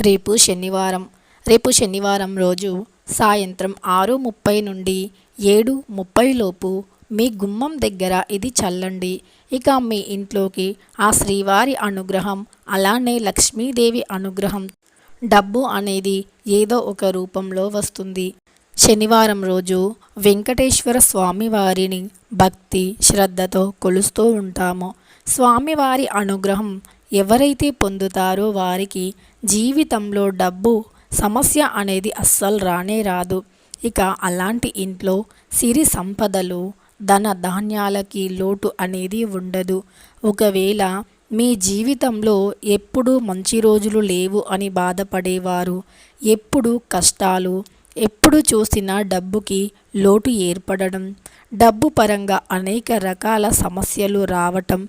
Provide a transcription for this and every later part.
రేపు శనివారం. రేపు శనివారం రోజు సాయంత్రం ఆరు ముప్పై నుండి ఏడు ముప్పై లోపు మీ గుమ్మం దగ్గర ఇది చల్లండి. ఇక మీ ఇంట్లోకి ఆ శ్రీవారి అనుగ్రహం అలానే లక్ష్మీదేవి అనుగ్రహం డబ్బు అనేది ఏదో ఒక రూపంలో వస్తుంది. శనివారం రోజు వెంకటేశ్వర స్వామివారిని భక్తి శ్రద్ధతో కొలుస్తూ ఉంటాము. స్వామివారి అనుగ్రహం ఎవరైతే పొందుతారో వారికి జీవితంలో డబ్బు సమస్య అనేది అస్సలు రానే రాదు. ఇక అలాంటి ఇంట్లో సిరి సంపదలు ధన ధాన్యాలకి లోటు అనేది ఉండదు. ఒకవేళ మీ జీవితంలో ఎప్పుడూ మంచి రోజులు లేవు అని బాధపడేవారు ఎప్పుడు కష్టాలు ఎప్పుడు చూసినా డబ్బుకి లోటు ఏర్పడడం డబ్బు పరంగా అనేక రకాల సమస్యలు రావటం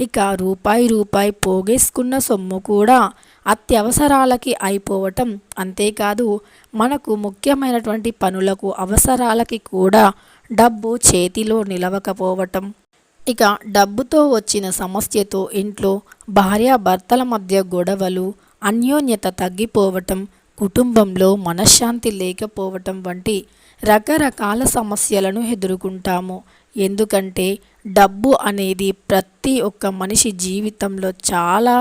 ఇక రూపాయి రూపాయి పోగేసుకున్న సొమ్ము కూడా అత్యవసరాలకి అయిపోవటం అంతేకాదు మనకు ముఖ్యమైనటువంటి పనులకు అవసరాలకి కూడా డబ్బు చేతిలో నిలవకపోవటం. ఇక డబ్బుతో వచ్చిన సమస్యతో ఇంట్లో భార్యాభర్తల మధ్య గొడవలు అన్యోన్యత తగ్గిపోవటం కుటుంబంలో మనశ్శాంతి లేకపోవటం వంటి రకరకాల సమస్యలను ఎదుర్కొంటాము. ఎందుకంటే డబ్బు అనేది ప్రతి ఒక్క మనిషి జీవితంలో చాలా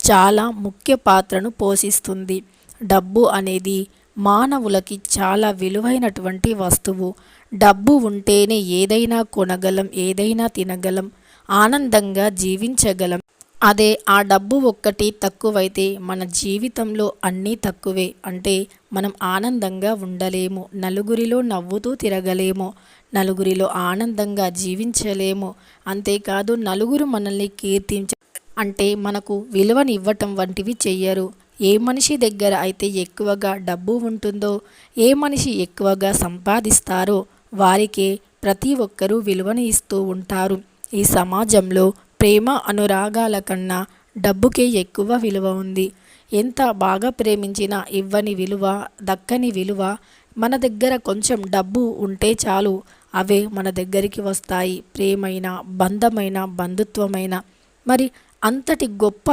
చాలా ముఖ్య పాత్రను పోషిస్తుంది. డబ్బు అనేది మానవులకి చాలా విలువైనటువంటి వస్తువు. డబ్బు ఉంటేనే ఏదైనా కొనగలం ఏదైనా తినగలం ఆనందంగా జీవించగలం. అదే ఆ డబ్బు ఒక్కటి తక్కువైతే మన జీవితంలో అన్నీ తక్కువే. అంటే మనం ఆనందంగా ఉండలేము నలుగురిలో నవ్వుతూ తిరగలేము నలుగురిలో ఆనందంగా జీవించలేము. అంతేకాదు నలుగురు మనల్ని కీర్తించ అంటే మనకు విలువనివ్వటం వంటివి చెయ్యరు. ఏ మనిషి దగ్గర అయితే ఎక్కువగా డబ్బు ఉంటుందో ఏ మనిషి ఎక్కువగా సంపాదిస్తారో వారికే ప్రతి ఒక్కరూ విలువని ఇస్తూ ఉంటారు. ఈ సమాజంలో ప్రేమ అనురాగాల కన్నా డబ్బుకే ఎక్కువ విలువ ఉంది. ఎంత బాగా ప్రేమించినా ఇవ్వని విలువ దక్కని విలువ మన దగ్గర కొంచెం డబ్బు ఉంటే చాలు అవే మన దగ్గరికి వస్తాయి. ప్రేమైన బంధమైన బంధుత్వమైన. మరి అంతటి గొప్ప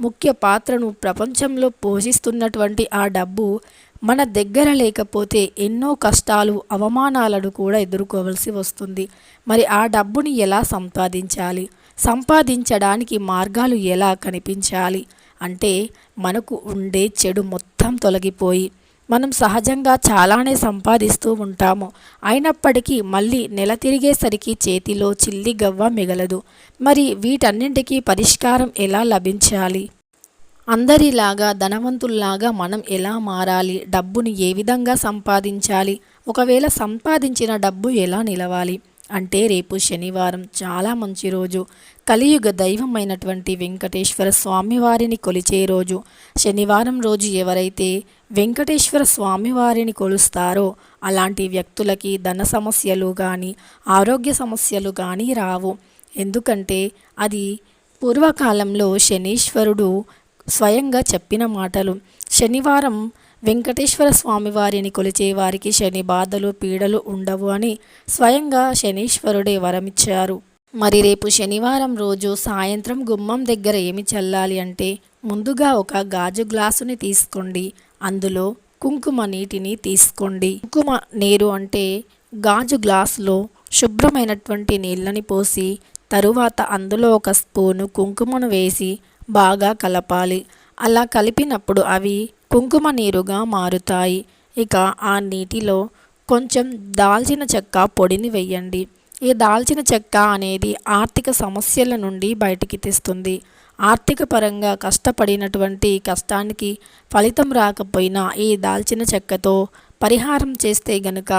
ముఖ్య పాత్రను ప్రపంచంలో పోషిస్తున్నటువంటి ఆ డబ్బు మన దగ్గర లేకపోతే ఎన్నో కష్టాలు అవమానాలను కూడా ఎదుర్కోవలసి వస్తుంది. మరి ఆ డబ్బుని ఎలా సంపాదించాలి? సంపాదించడానికి మార్గాలు ఎలా కనిపించాలి? అంటే మనకు ఉండే చెడు మొత్తం తొలగిపోయి మనం సహజంగా చాలానే సంపాదిస్తూ ఉంటాము. అయినప్పటికీ మళ్ళీ నెల తిరిగేసరికి చేతిలో చిల్లి గవ్వ మిగలదు. మరి వీటన్నింటికీ పరిష్కారం ఎలా లభించాలి? అందరిలాగా ధనవంతుల్లాగా మనం ఎలా మారాలి? డబ్బుని ఏ విధంగా సంపాదించాలి? ఒకవేళ సంపాదించిన డబ్బు ఎలా నిలవాలి? అంటే రేపు శనివారం చాలా మంచి రోజు. కలియుగ దైవమైనటువంటి వెంకటేశ్వర స్వామివారిని కొలిచే రోజు. శనివారం రోజు ఎవరైతే వెంకటేశ్వర స్వామివారిని కొలుస్తారో అలాంటి వ్యక్తులకి ధన సమస్యలు కానీ ఆరోగ్య సమస్యలు కానీ రావు. ఎందుకంటే అది పూర్వకాలంలో శనీశ్వరుడు స్వయంగా చెప్పిన మాటలు. శనివారం వెంకటేశ్వర స్వామి వారిని కొలిచే వారికి శని బాధలు పీడలు ఉండవు అని స్వయంగా శనీశ్వరుడే వరమిచ్చారు. మరి రేపు శనివారం రోజు సాయంత్రం గుమ్మం దగ్గర ఏమి చల్లాలి అంటే ముందుగా ఒక గాజు గ్లాసుని తీసుకోండి. అందులో కుంకుమ నీటిని తీసుకోండి. కుంకుమ నీరు అంటే గాజు గ్లాసులో శుభ్రమైనటువంటి నీళ్ళని పోసి తరువాత అందులో ఒక స్పూను కుంకుమను వేసి బాగా కలపాలి. అలా కలిపినప్పుడు అవి కుంకుమ నీరుగా మారుతాయి. ఇక ఆ నీటిలో కొంచెం దాల్చిన చెక్క పొడిని వెయ్యండి ఈ దాల్చిన చెక్క అనేది ఆర్థిక సమస్యల నుండి బయటికి తెస్తుంది. ఆర్థిక పరంగా కష్టపడినటువంటి కష్టానికి ఫలితం రాకపోయినా ఈ దాల్చిన చెక్కతో పరిహారం చేస్తే గనుక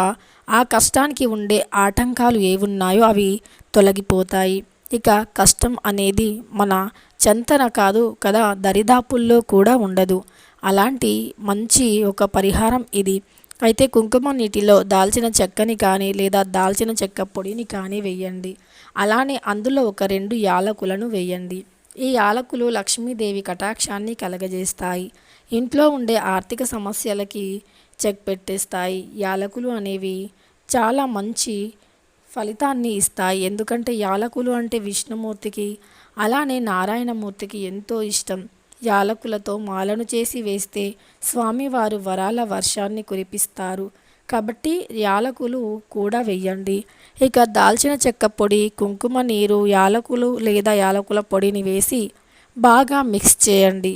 ఆ కష్టానికి ఉండే ఆటంకాలు ఏవున్నాయో అవి తొలగిపోతాయి. ఇక కష్టం అనేది మన చెంతన కాదు కదా దరిదాపుల్లో కూడా ఉండదు. అలాంటి మంచి ఒక పరిహారం ఇది. అయితే కుంకుమ నీటిలో దాల్చిన చెక్కని కానీ లేదా దాల్చిన చెక్క పొడిని కానీ వేయండి. అలానే అందులో ఒక రెండు యాలకులను వేయండి. ఈ యాలకులు లక్ష్మీదేవి కటాక్షాన్ని కలగజేస్తాయి. ఇంట్లో ఉండే ఆర్థిక సమస్యలకి చెక్ పెట్టేస్తాయి. యాలకులు అనేవి చాలా మంచి ఫలితాన్ని ఇస్తాయి. ఎందుకంటే యాలకులు అంటే విష్ణుమూర్తికి అలానే నారాయణమూర్తికి ఎంతో ఇష్టం. యాలకులతో మాలను చేసి వేస్తే స్వామివారు వరాల వర్షాన్ని కురిపిస్తారు. కాబట్టి యాలకులు కూడా వెయ్యండి ఇక దాల్చిన చెక్క పొడి కుంకుమ నీరు యాలకులు లేదా యాలకుల పొడిని వేసి బాగా మిక్స్ చేయండి.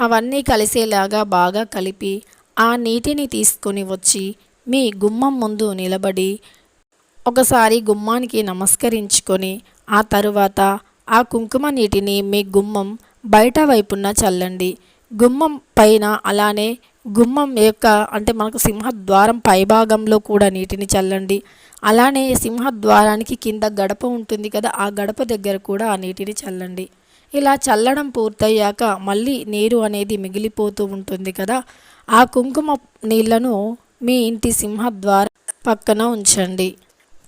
అవన్నీ కలిసేలాగా బాగా కలిపి ఆ నీటిని తీసుకొని వచ్చి మీ గుమ్మం ముందు నిలబడి ఒకసారి గుమ్మానికి నమస్కరించుకొని ఆ తరువాత ఆ కుంకుమ నీటిని మీ గుమ్మం బయట వైపున చల్లండి. గుమ్మం పైన అలానే గుమ్మం యొక్క అంటే మనకు సింహద్వారం పైభాగంలో కూడా నీటిని చల్లండి. అలానే సింహద్వారానికి కింద గడప ఉంటుంది కదా ఆ గడప దగ్గర కూడా ఆ నీటిని చల్లండి. ఇలా చల్లడం పూర్తయ్యాక మళ్ళీ నీరు అనేది మిగిలిపోతూ ఉంటుంది కదా ఆ కుంకుమ నీళ్ళను మీ ఇంటి సింహద్వారం పక్కన ఉంచండి.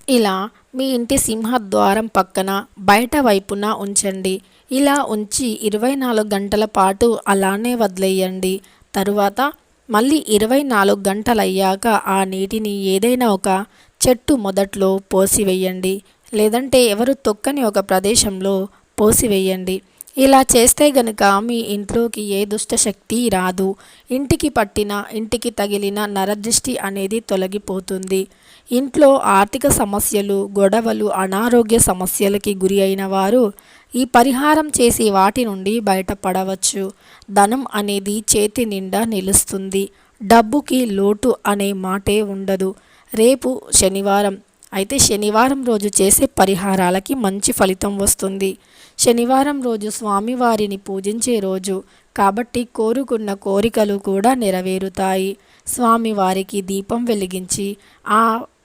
ఇలా మీ ఇంటి సింహద్వారం పక్కన బయట వైపున ఉంచండి. ఇలా ఉంచి ఇరవై నాలుగు గంటల పాటు అలానే వదిలేయండి. తరువాత మళ్ళీ ఇరవై నాలుగు గంటలయ్యాక ఆ నీటిని ఏదైనా ఒక చెట్టు మొదట్లో పోసివేయండి. లేదంటే ఎవరు తొక్కని ఒక ప్రదేశంలో పోసివేయండి. ఇలా చేస్తే గనుక మీ ఇంట్లోకి ఏ దుష్ట శక్తి రాదు. ఇంటికి పట్టిన ఇంటికి తగిలిన నరదృష్టి అనేది తొలగిపోతుంది. ఇంట్లో ఆర్థిక సమస్యలు గొడవలు అనారోగ్య సమస్యలకి గురి అయిన వారు ఈ పరిహారం చేసి వాటి నుండి బయటపడవచ్చు. ధనం అనేది చేతి నిండా నిలుస్తుంది. డబ్బుకి లోటు అనే మాటే ఉండదు. రేపు శనివారం అయితే శనివారం రోజు చేసే పరిహారాలకి మంచి ఫలితం వస్తుంది. శనివారం రోజు స్వామివారిని పూజించే రోజు కాబట్టి కోరుకున్న కోరికలు కూడా నెరవేరుతాయి. స్వామివారికి దీపం వెలిగించి ఆ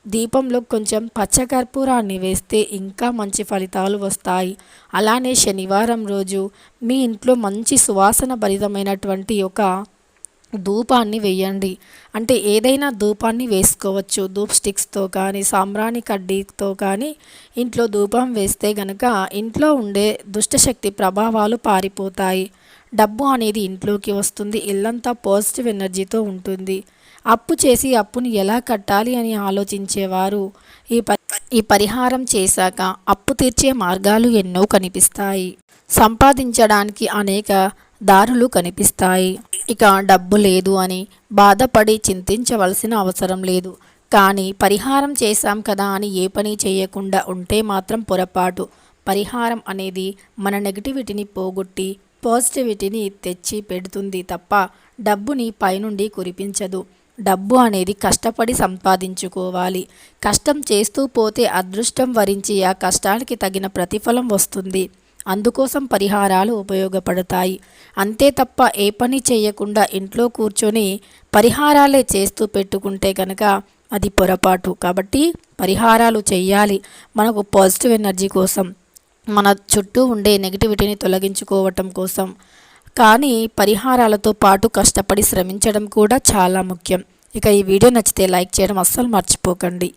దీపంలో కొంచెం పచ్చకర్పూరాన్ని వేస్తే ఇంకా మంచి ఫలితాలు వస్తాయి. అలానే శనివారం రోజు మీ ఇంట్లో మంచి సువాసన భరితమైనటువంటి ఒక ధూపాన్ని వేయండి. అంటే ఏదైనా ధూపాన్ని వేసుకోవచ్చు. ధూప్ స్టిక్స్తో కానీ సాంబ్రాణి కడ్డీతో కానీ ఇంట్లో ధూపం వేస్తే గనక ఇంట్లో ఉండే దుష్టశక్తి ప్రభావాలు పారిపోతాయి. డబ్బు అనేది ఇంట్లోకి వస్తుంది. ఇల్లంతా పాజిటివ్ ఎనర్జీతో ఉంటుంది. అప్పు చేసి అప్పుని ఎలా కట్టాలి అని ఆలోచించేవారు. ఈ ఈ పరిహారం చేశాక అప్పు తీర్చే మార్గాలు ఎన్నో కనిపిస్తాయి. సంపాదించడానికి అనేక దారులు కనిపిస్తాయి. ఇక డబ్బు లేదు అని బాధపడి చింతించవలసిన అవసరం లేదు. కానీ పరిహారం చేశాం కదా అని ఏ పని చేయకుండా ఉంటే మాత్రం పొరపాటు. పరిహారం అనేది మన నెగిటివిటీని పోగొట్టి పాజిటివిటీని తెచ్చి పెడుతుంది తప్ప డబ్బుని పైనుండి కురిపించదు. డబ్బు అనేది కష్టపడి సంపాదించుకోవాలి. కష్టం చేస్తూ పోతే అదృష్టం వరించి ఆ కష్టానికి తగిన ప్రతిఫలం వస్తుంది. అందుకోసం పరిహారాలు ఉపయోగపడతాయి. అంతే తప్ప ఏ పని చేయకుండా ఇంట్లో కూర్చొని పరిహారాలే చేస్తూ పెట్టుకుంటే కనుక అది పొరపాటు. కాబట్టి పరిహారాలు చేయాలి. మనకు పాజిటివ్ ఎనర్జీ కోసం మన చుట్టూ ఉండే నెగిటివిటీని తొలగించుకోవటం కోసం. కానీ పరిహారాలతో పాటు కష్టపడి శ్రమించడం కూడా చాలా ముఖ్యం. ఇక ఈ వీడియో నచ్చితే లైక్ చేయడం అస్సలు మర్చిపోకండి.